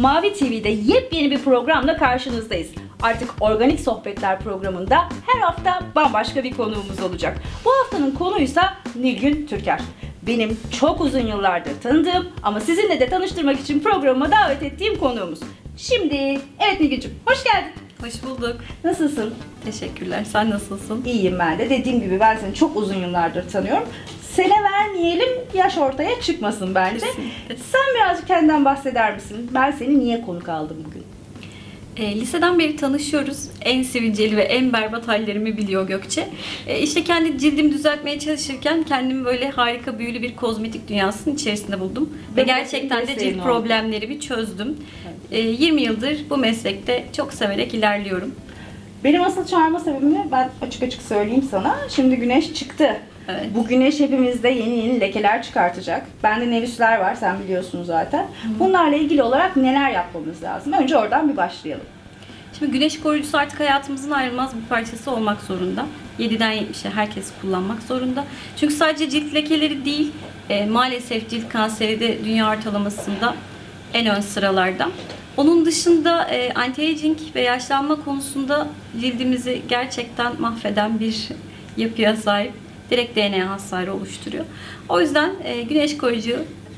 Mavi TV'de yepyeni bir programla karşınızdayız. Artık Organik Sohbetler programında her hafta bambaşka bir konuğumuz olacak. Bu haftanın konuysa Nilgün Türker. Benim çok uzun yıllardır tanıdığım ama sizinle de tanıştırmak için programıma davet ettiğim konuğumuz. Şimdi, evet Nilgün'cüm hoş geldin. Hoş bulduk. Nasılsın? Teşekkürler. Sen nasılsın? İyiyim ben de. Dediğim gibi ben seni çok uzun yıllardır tanıyorum. Sene vermeyelim, yaş ortaya çıkmasın bence. Kesinlikle. Sen birazcık kendinden bahseder misin? Ben seni niye konuk aldım bugün? E, liseden beri tanışıyoruz. En sivilceli ve en berbat hallerimi biliyor Gökçe. E, işte kendi cildimi düzeltmeye çalışırken kendimi böyle harika büyülü bir kozmetik dünyasının içerisinde buldum. Ve Ve gerçekten de cilt oldu. problemlerimi çözdüm. E, 20 yıldır bu meslekte çok severek ilerliyorum. Benim asıl çağırma sebebimi ben açık açık söyleyeyim sana. Şimdi güneş çıktı. Evet. Bu güneş hepimizde yeni yeni lekeler çıkartacak. Bende nevüsler var sen biliyorsun zaten. Bunlarla ilgili olarak neler yapmamız lazım? Önce oradan bir başlayalım. Şimdi güneş koruyucusu artık hayatımızın ayrılmaz bir parçası olmak zorunda. 7'den 70'e herkes kullanmak zorunda. Çünkü sadece cilt lekeleri değil, e, maalesef cilt kanseri de dünya ortalamasında en ön sıralarda. Onun dışında e, anti-aging ve yaşlanma konusunda cildimizi gerçekten mahveden bir yapıya sahip. Direkt DNA hasarı oluşturuyor. O yüzden e, güneş koruyucu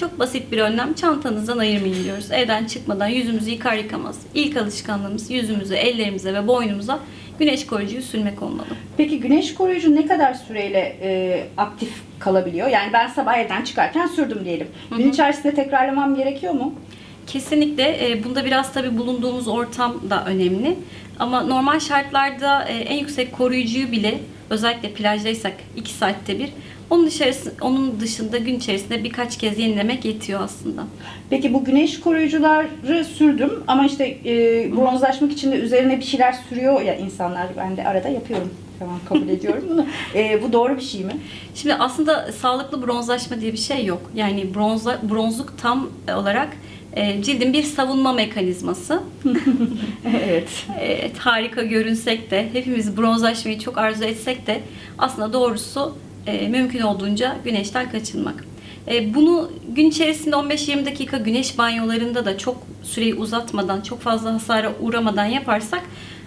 çok basit bir önlem. Çantanızdan ayırmayın diyoruz. Evden çıkmadan yüzümüzü yıkar yıkamaz. İlk alışkanlığımız yüzümüze, ellerimize ve boynumuza güneş koruyucuyu sürmek olmalı. Peki güneş koruyucu ne kadar süreyle e, aktif kalabiliyor? Yani ben sabah evden çıkarken sürdüm diyelim. Gün içerisinde tekrarlamam gerekiyor mu? Kesinlikle e, bunda biraz tabi bulunduğumuz ortam da önemli. Ama normal şartlarda e, en yüksek koruyucuyu bile özellikle plajdaysak 2 saatte bir onun dışarısı, onun dışında gün içerisinde birkaç kez yenilemek yetiyor aslında. Peki bu güneş koruyucuları sürdüm ama işte e, bronzlaşmak için de üzerine bir şeyler sürüyor ya insanlar. Ben de arada yapıyorum. Tamam kabul ediyorum bunu. E, bu doğru bir şey mi? Şimdi aslında sağlıklı bronzlaşma diye bir şey yok. Yani bronzla, bronzluk tam olarak e, cildin bir savunma mekanizması. evet. Evet, harika görünsek de, hepimiz bronzlaşmayı çok arzu etsek de aslında doğrusu e, mümkün olduğunca güneşten kaçınmak. E, bunu gün içerisinde 15-20 dakika güneş banyolarında da çok süreyi uzatmadan, çok fazla hasara uğramadan yaparsak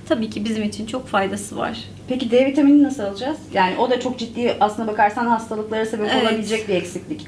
tabii ki bizim için çok faydası var. Peki D vitamini nasıl alacağız? Yani o da çok ciddi aslına bakarsan hastalıklara sebep Evet. olabilecek bir eksiklik.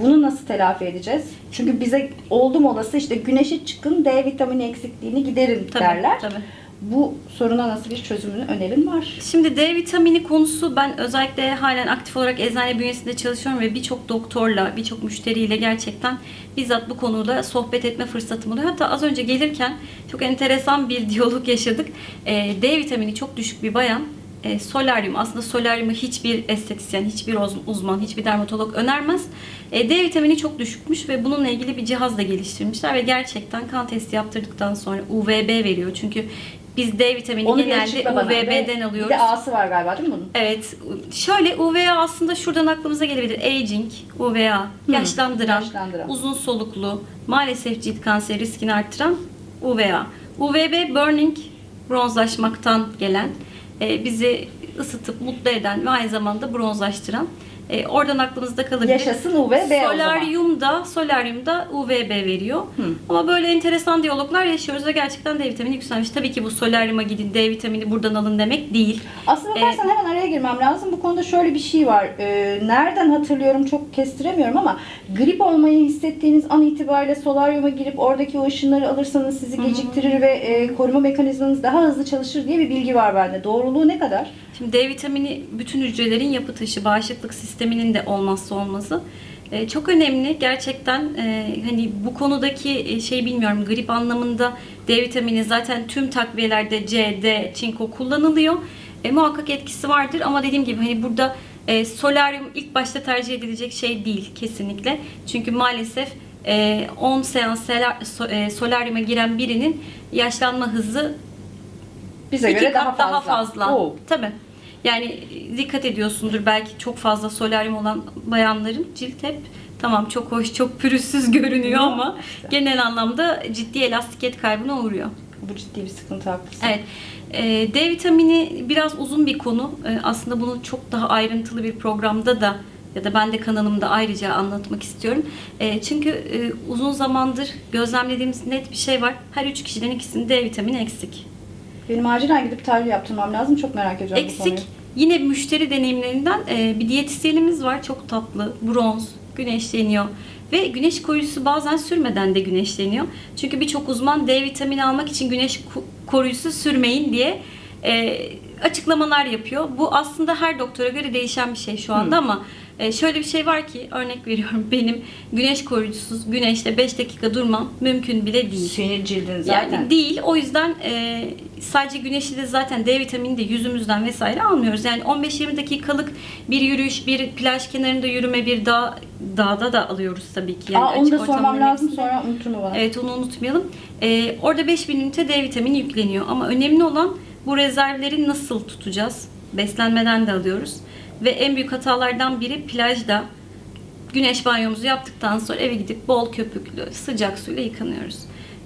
Bunu nasıl telafi edeceğiz? Çünkü bize oldum olası işte güneşe çıkın D vitamini eksikliğini giderin Tabii, derler. tabii. Bu soruna nasıl bir çözümünü önerin var? Şimdi D vitamini konusu ben özellikle halen aktif olarak eczane bünyesinde çalışıyorum ve birçok doktorla, birçok müşteriyle gerçekten bizzat bu konuda sohbet etme fırsatım oluyor. Hatta az önce gelirken çok enteresan bir diyalog yaşadık. Ee, D vitamini çok düşük bir bayan e, solaryum aslında solaryumu hiçbir estetisyen, hiçbir uz- uzman, hiçbir dermatolog önermez. E, D vitamini çok düşükmüş ve bununla ilgili bir cihaz da geliştirmişler ve gerçekten kan testi yaptırdıktan sonra UVB veriyor. Çünkü biz D vitamini Onu bir genelde açıkla bana. UVB'den alıyoruz. Bir de A'sı var galiba değil mi bunun? Evet. Şöyle UVA aslında şuradan aklımıza gelebilir. Aging, UVA, yaşlandıran, yaşlandıran. uzun soluklu, maalesef cilt kanseri riskini arttıran UVA. UVB burning, bronzlaşmaktan gelen, e, bizi ısıtıp mutlu eden ve aynı zamanda bronzlaştıran. E, oradan aklımızda kalabilir. Yaşasın UVB. Solaryumda, solaryumda UVB veriyor. Ama böyle enteresan diyaloglar yaşıyoruz ve gerçekten D vitamini yükselmiş. Tabii ki bu solaryuma gidin, D vitamini buradan alın demek değil. Aslına bakarsan hemen araya girmem lazım. Bu konuda şöyle bir şey var. Ee, nereden hatırlıyorum çok kestiremiyorum ama grip olmayı hissettiğiniz an itibariyle solaryuma girip oradaki o ışınları alırsanız sizi geciktirir ve e, koruma mekanizmanız daha hızlı çalışır diye bir bilgi var bende. Doğruluğu ne kadar? Şimdi D vitamini bütün hücrelerin yapı taşı, bağışıklık sisteminin de olmazsa olmazı. Ee, çok önemli gerçekten e, hani bu konudaki e, şey bilmiyorum grip anlamında D vitamini zaten tüm takviyelerde C, D, çinko kullanılıyor. E, muhakkak etkisi vardır ama dediğim gibi hani burada e, solaryum ilk başta tercih edilecek şey değil kesinlikle. Çünkü maalesef e, 10 seans solar, so- e, solaryuma giren birinin yaşlanma hızı Bize göre kat daha fazla. Oo. Tabii. Yani dikkat ediyorsundur belki çok fazla solaryum olan bayanların cilt hep tamam çok hoş, çok pürüzsüz görünüyor ama genel anlamda ciddi elastikiyet kaybına uğruyor. Bu ciddi bir sıkıntı haklısın. Evet. Ee, D vitamini biraz uzun bir konu. Ee, aslında bunu çok daha ayrıntılı bir programda da ya da ben de kanalımda ayrıca anlatmak istiyorum. E, çünkü e, uzun zamandır gözlemlediğimiz net bir şey var. Her üç kişiden ikisinin D vitamini eksik. Benim acilen gidip tahlil yaptırmam lazım. Çok merak ediyorum bu konuyu. Eksik. Yine müşteri deneyimlerinden e, bir diyetisyenimiz var. Çok tatlı. Bronz. Güneşleniyor. Ve güneş koruyucusu bazen sürmeden de güneşleniyor. Çünkü birçok uzman D vitamini almak için güneş koruyucusu sürmeyin diye e, açıklamalar yapıyor. Bu aslında her doktora göre değişen bir şey şu anda ama e, şöyle bir şey var ki örnek veriyorum benim güneş koruyucusuz güneşte 5 dakika durmam mümkün bile değil. Senin cildin zaten. Yani değil. O yüzden e, sadece güneşi de zaten D vitamini de yüzümüzden vesaire almıyoruz. Yani 15-20 dakikalık bir yürüyüş, bir plaj kenarında yürüme, bir dağ dağda da alıyoruz tabii ki. Yani Aa, onu da sormam lazım hepsinde. sonra unuturma bana. Evet onu unutmayalım. E, orada 5000 ünite D vitamini yükleniyor. Ama önemli olan bu rezervleri nasıl tutacağız? Beslenmeden de alıyoruz. Ve en büyük hatalardan biri plajda güneş banyomuzu yaptıktan sonra eve gidip bol köpüklü sıcak suyla yıkanıyoruz.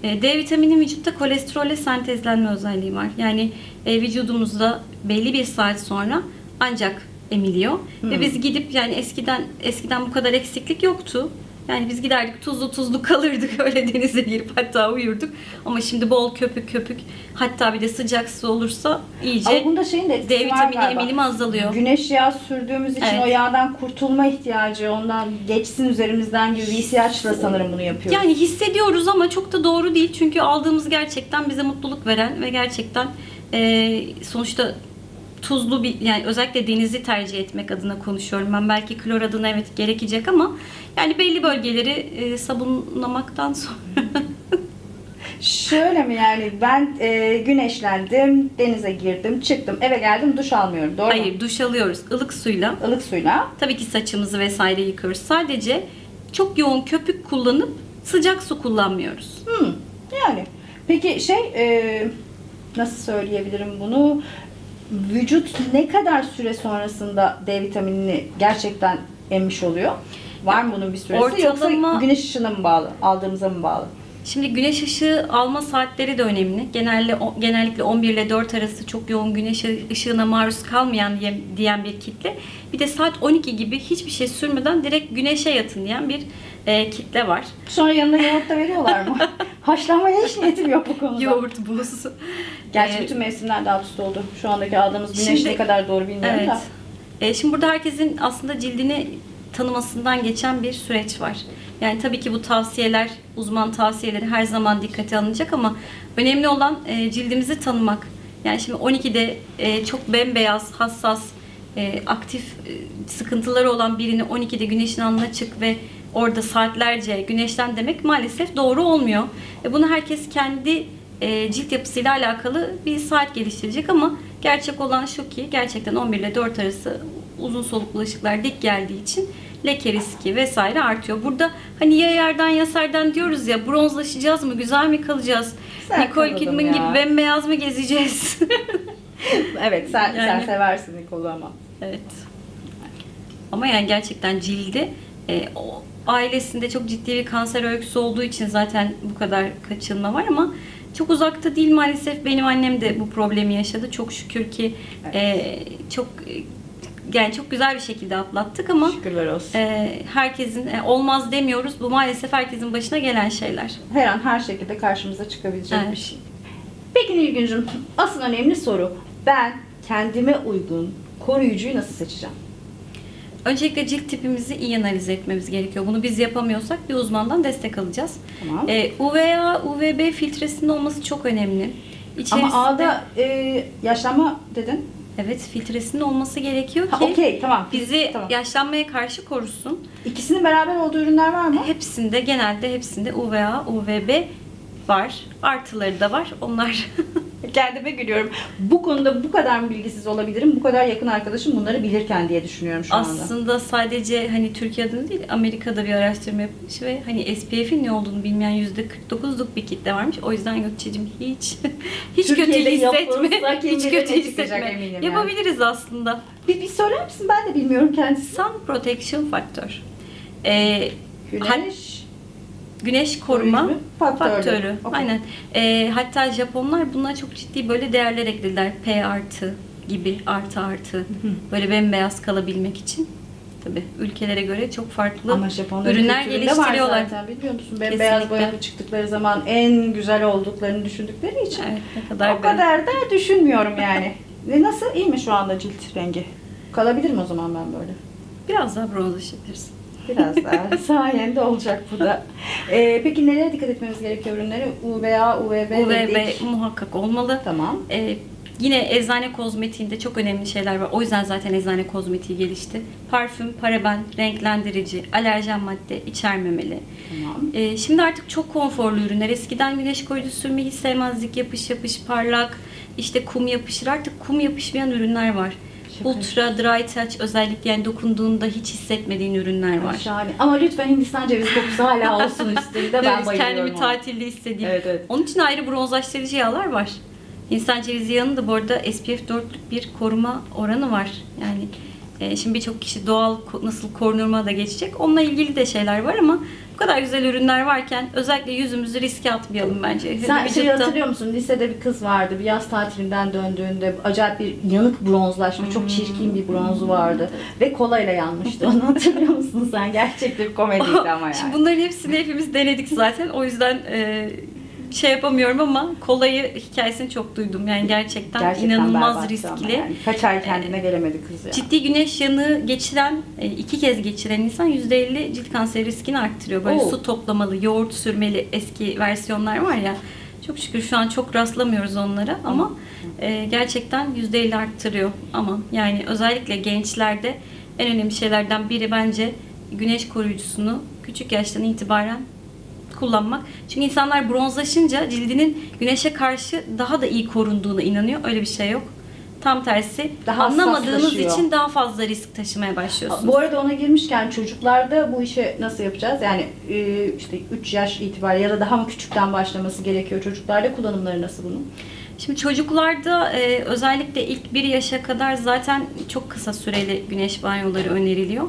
E, D vitamini vücutta kolesterolle sentezlenme özelliği var. Yani e, vücudumuzda belli bir saat sonra ancak emiliyor. Ve biz gidip yani eskiden eskiden bu kadar eksiklik yoktu. Yani biz giderdik tuzlu tuzlu kalırdık öyle denize girip hatta uyurduk. Ama şimdi bol köpük köpük hatta bir de sıcak su olursa iyice Ama bunda şeyin de D vitamini emilimi azalıyor. Güneş yağı sürdüğümüz için Evet. o yağdan kurtulma ihtiyacı, ondan geçsin üzerimizden gibi VCH'la sanırım bunu yapıyoruz. Yani hissediyoruz ama çok da doğru değil. Çünkü aldığımız gerçekten bize mutluluk veren ve gerçekten e, sonuçta tuzlu bir yani özellikle denizi tercih etmek adına konuşuyorum. Ben belki klor adına evet gerekecek ama yani belli bölgeleri e, sabunlamaktan sonra Şöyle mi yani ben e, güneşlendim, denize girdim, çıktım, eve geldim duş almıyorum. Doğru mu? hayır duş alıyoruz ılık suyla. Ilık suyla. Tabii ki saçımızı vesaire yıkıyoruz. Sadece çok yoğun köpük kullanıp sıcak su kullanmıyoruz. Hmm, yani. Peki şey e, nasıl söyleyebilirim bunu? Vücut ne kadar süre sonrasında D vitaminini gerçekten emmiş oluyor? Var mı bunun bir süresi yoksa Ortalama- güneş ışığına mı bağlı? Aldığımıza mı bağlı? Şimdi güneş ışığı alma saatleri de önemli. Genelde genellikle 11 ile 4 arası çok yoğun güneş ışığına maruz kalmayan diye, diyen bir kitle. Bir de saat 12 gibi hiçbir şey sürmeden direkt güneşe yatın diyen bir e, kitle var. Sonra yanına yoğurt da veriyorlar mı? Haşlanmaya hiç niyetim yok bu konuda. Yoğurt buz. Gerçi Ee, bütün mevsimler de alt üst oldu. Şu andaki aldığımız güneş Şimdi- ne kadar doğru bilmiyorum Evet. da. E, şimdi burada herkesin aslında cildini tanımasından geçen bir süreç var. Yani tabii ki bu tavsiyeler, uzman tavsiyeleri her zaman dikkate alınacak ama önemli olan e, cildimizi tanımak. Yani şimdi 12'de e, çok bembeyaz, hassas, e, aktif e, sıkıntıları olan birini 12'de güneşin alnına çık ve orada saatlerce güneşten demek maalesef doğru olmuyor. E, bunu herkes kendi e, cilt yapısıyla alakalı bir saat geliştirecek ama gerçek olan şu ki gerçekten 11 ile 4 arası uzun soluklu ışıklar dik geldiği için leke riski vesaire artıyor. Burada hani ya yerden ya serden diyoruz ya bronzlaşacağız mı, güzel mi kalacağız? Güzel Nicole Kidman ya. gibi bembeyaz mı gezeceğiz? Evet sen, sen Yani- seversin Nikol'u ama. Evet. Ama yani gerçekten cildi e, o ailesinde çok ciddi bir kanser öyküsü olduğu için zaten bu kadar kaçınma var ama çok uzakta değil maalesef. Benim annem de bu problemi yaşadı. Çok şükür ki e, çok yani çok güzel bir şekilde atlattık ama Şükürler olsun. e, herkesin e, olmaz demiyoruz. Bu maalesef herkesin başına gelen şeyler. Her an her şekilde karşımıza çıkabilecek Evet. bir şey. Peki Nilgüncüm, asıl önemli soru. Ben kendime uygun koruyucuyu nasıl seçeceğim? Öncelikle cilt tipimizi iyi analiz etmemiz gerekiyor. Bunu biz yapamıyorsak bir uzmandan destek alacağız. Tamam. E, UVA, UVB filtresinin olması çok önemli. İçerisinde, Ama A'da e, yaşlanma dedin. evet filtresinin olması gerekiyor ki Ha okey tamam. bizi tamam. yaşlanmaya karşı korusun. İkisinin beraber olduğu ürünler var mı? Hepsinde genelde hepsinde UVA, UVB var. Artıları da var. Onlar Kendime gülüyorum. Bu konuda bu kadar mı bilgisiz olabilirim? Bu kadar yakın arkadaşım bunları bilirken diye düşünüyorum şu anda. aslında sadece hani Türkiye adına değil Amerika'da bir araştırma yapılmış ve hani SPF'in ne olduğunu bilmeyen %49'luk bir kitle varmış. O yüzden Gökçe'cim hiç hiç kötü Türkiye'de hissetme. yapılsa kim Hiç bilir kötü ne çıkacak hissetme. eminim yani. Yapabiliriz aslında. Bir, bir söyler misin? Ben de bilmiyorum kendisi. Sun Protection Factor. Ee, Güneş. Güneş koruma faktörü. faktörü. Okey. Aynen. Ee, hatta Japonlar buna çok ciddi böyle değerler eklediler. P artı gibi artı artı. Böyle bembeyaz kalabilmek için. Tabii ülkelere göre çok farklı Ama Japonların ürünler kültüründe var geliştiriyorlar. zaten biliyor musun? Bembeyaz boyalı çıktıkları zaman en güzel olduklarını düşündükleri için. Evet, ne kadar o kadar da düşünmüyorum yani. Ve nasıl? İyi mi şu anda cilt rengi? Kalabilir mi o zaman ben böyle? Biraz daha bronzlaşabiliriz. Biraz daha sayende olacak bu da. Ee, peki nelere dikkat etmemiz gerekiyor ürünleri? UVA, UVB, UVB dedik. muhakkak olmalı. Tamam. Ee, yine eczane kozmetiğinde çok önemli şeyler var. O yüzden zaten eczane kozmetiği gelişti. Parfüm, paraben, renklendirici, alerjen madde içermemeli. Tamam. Ee, şimdi artık çok konforlu ürünler. Eskiden güneş koruyucu sürmeyi sevmezdik. Yapış yapış parlak, işte kum yapışır. Artık kum yapışmayan ürünler var. Ultra dry touch özellikle yani dokunduğunda hiç hissetmediğin ürünler var. Şahane. Ama lütfen Hindistan cevizi kokusu hala olsun üstünde. Ben Evet, bayılıyorum. kendimi ona. tatilde istediğim. Evet, evet. Onun için ayrı bronzlaştırıcı yağlar var. İnsan cevizi yağının da bu arada SPF 4'lük bir koruma oranı var. Yani şimdi birçok kişi doğal nasıl korunurma da geçecek. Onunla ilgili de şeyler var ama bu kadar güzel ürünler varken özellikle yüzümüzü riske atmayalım bence. Sen şey Vücutta- hatırlıyor musun? Lisede bir kız vardı. Bir yaz tatilinden döndüğünde acayip bir yanık bronzlaşma, çok çirkin bir bronzu vardı. Ve kolayla yanmıştı. Onu hatırlıyor musun sen? Gerçek bir komediydi ama yani. Şimdi bunların hepsini hepimiz denedik zaten. O yüzden e, şey yapamıyorum ama kolayı hikayesini çok duydum. Yani gerçekten, Gerçekten inanılmaz riskli. yani. Kaç ay kendine gelemedi kız ya. Ciddi güneş yanığı geçiren, e, iki kez geçiren insan %50 cilt kanseri riskini arttırıyor. Böyle Oo. su toplamalı, yoğurt sürmeli eski versiyonlar var ya. Çok şükür şu an çok rastlamıyoruz onlara ama e, gerçekten %50 arttırıyor. Ama yani özellikle gençlerde en önemli şeylerden biri bence güneş koruyucusunu küçük yaştan itibaren kullanmak. Çünkü insanlar bronzlaşınca cildinin güneşe karşı daha da iyi korunduğuna inanıyor. Öyle bir şey yok. Tam tersi Daha anlamadığınız hassaslaşıyor. için daha fazla risk taşımaya başlıyorsunuz. Bu arada ona girmişken çocuklarda bu işi nasıl yapacağız? Yani e, işte 3 yaş itibariyle ya da daha mı küçükten başlaması gerekiyor çocuklarda kullanımları nasıl bunun? Şimdi çocuklarda e, özellikle ilk bir yaşa kadar zaten çok kısa süreli güneş banyoları öneriliyor.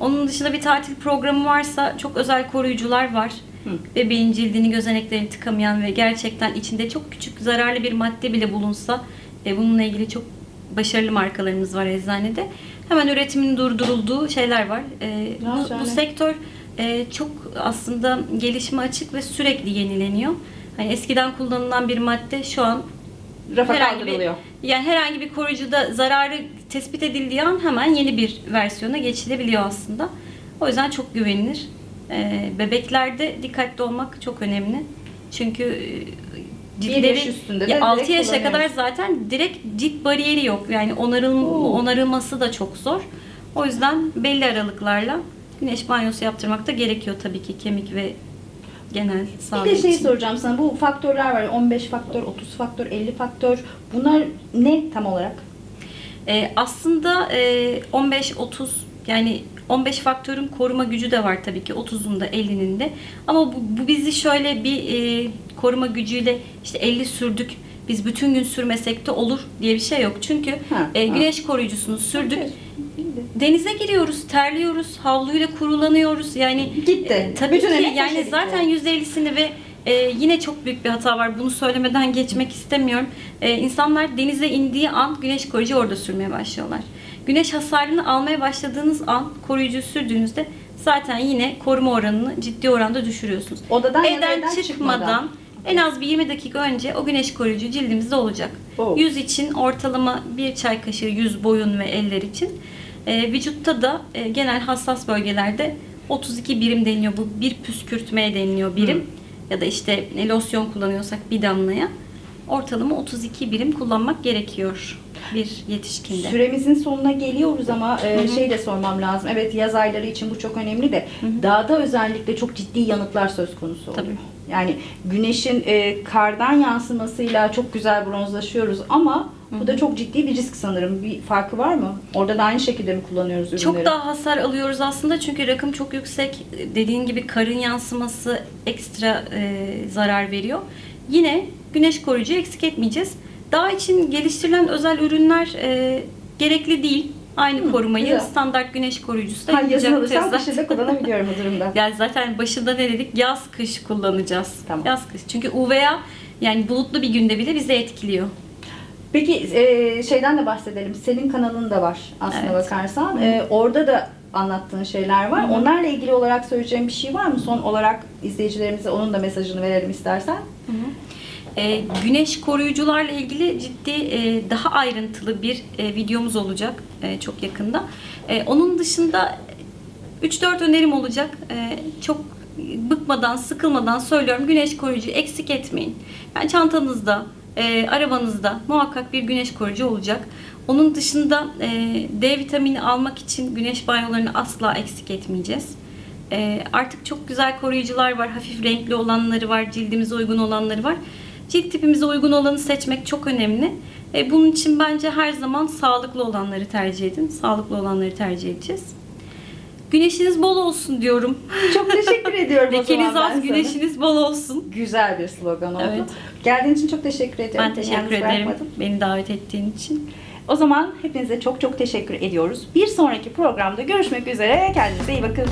Onun dışında bir tatil programı varsa çok özel koruyucular var. Hı. Bebeğin cildini, gözeneklerini tıkamayan ve gerçekten içinde çok küçük zararlı bir madde bile bulunsa e, bununla ilgili çok başarılı markalarımız var eczanede. Hemen üretimin durdurulduğu şeyler var. E, bu, bu sektör e, çok aslında gelişime açık ve sürekli yenileniyor. Hani eskiden kullanılan bir madde şu an Rafa herhangi bir, yani herhangi bir koruyucuda zararı tespit edildiği an hemen yeni bir versiyona geçilebiliyor aslında. O yüzden çok güvenilir. Ee, bebeklerde dikkatli olmak çok önemli. Çünkü e, Bir yaş üstünde de ya direkt 6 yaşa kadar zaten direkt cilt bariyeri yok. Yani onarıl, Oo. onarılması da çok zor. O yüzden belli aralıklarla güneş banyosu yaptırmak da gerekiyor tabii ki kemik ve genel Bir sağlık de şey için. soracağım sana. Bu faktörler var. 15 faktör, 30 faktör, 50 faktör. Bunlar ne tam olarak? Ee, aslında e, 15-30 yani 15 faktörün koruma gücü de var tabii ki 30'un da 50'nin de. Ama bu, bu bizi şöyle bir e, koruma gücüyle işte 50 sürdük biz bütün gün sürmesek de olur diye bir şey yok. Çünkü Ha, e, ha. güneş koruyucusunu sürdük. Evet. Denize giriyoruz, terliyoruz, havluyla kurulanıyoruz. Yani Gitti. e, tabii Bütün ki yani gitti. zaten %50'sini ve e, yine çok büyük bir hata var. Bunu söylemeden geçmek istemiyorum. E, insanlar denize indiği an güneş koruyucu orada sürmeye başlıyorlar. Güneş hasarını almaya başladığınız an koruyucu sürdüğünüzde zaten yine koruma oranını ciddi oranda düşürüyorsunuz. Odadan Evden evden çıkmadan çıkmadan. en az bir 20 dakika önce o güneş koruyucu cildimizde olacak. Oh. Yüz için ortalama bir çay kaşığı yüz boyun ve eller için. Ee, vücutta da e, genel hassas bölgelerde 32 birim deniliyor. Bu bir püskürtmeye deniliyor birim. Hı. Ya da işte e, losyon kullanıyorsak bir damlaya. Ortalama 32 birim kullanmak gerekiyor bir yetişkinde. Süremizin sonuna geliyoruz ama e, şey de sormam lazım. Evet yaz ayları için bu çok önemli de dağda özellikle çok ciddi yanıklar söz konusu oluyor. Tabii. Yani güneşin e, kardan yansımasıyla çok güzel bronzlaşıyoruz ama bu da çok ciddi bir risk sanırım. Bir farkı var mı? Orada da aynı şekilde mi kullanıyoruz ürünleri? Çok daha hasar alıyoruz aslında çünkü rakım çok yüksek. Dediğin gibi karın yansıması ekstra e, zarar veriyor. Yine güneş koruyucu eksik etmeyeceğiz. Dağ için geliştirilen özel ürünler e, gerekli değil. Aynı Hı, korumayı güzel. standart güneş koruyucusu da Ha, yazın alırsam da kullanabiliyorum bu durumda. Yani zaten başında ne dedik? Yaz kış kullanacağız. Tamam. Yaz kış. Çünkü UVA yani bulutlu bir günde bile bizi etkiliyor. Peki e, şeyden de bahsedelim. Senin kanalın da var aslına Evet. bakarsan. E, orada da anlattığın şeyler var. Hı. Onlarla ilgili olarak söyleyeceğim bir şey var mı? Son olarak izleyicilerimize onun da mesajını verelim istersen. Hı Ee, güneş koruyucularla ilgili ciddi e, daha ayrıntılı bir e, videomuz olacak e, çok yakında. E, onun dışında 3-4 önerim olacak. E, çok bıkmadan, sıkılmadan söylüyorum. Güneş koruyucu eksik etmeyin. Yani çantanızda, e, arabanızda muhakkak bir güneş koruyucu olacak. Onun dışında e, D vitamini almak için güneş banyolarını asla eksik etmeyeceğiz. E, artık çok güzel koruyucular var. Hafif renkli olanları var, cildimize uygun olanları var. Cilt tipimize uygun olanı seçmek çok önemli. E, bunun için bence her zaman sağlıklı olanları tercih edin. Sağlıklı olanları tercih edeceğiz. Güneşiniz bol olsun diyorum. Çok teşekkür ediyorum Lekeniz az, sana. güneşiniz bol olsun. Güzel bir slogan oldu. Evet. Geldiğin için çok teşekkür ediyorum. Ben teşekkür yalnız ederim bırakmadın. beni davet ettiğin için. O zaman hepinize çok çok teşekkür ediyoruz. Bir sonraki programda görüşmek üzere. Kendinize iyi bakın.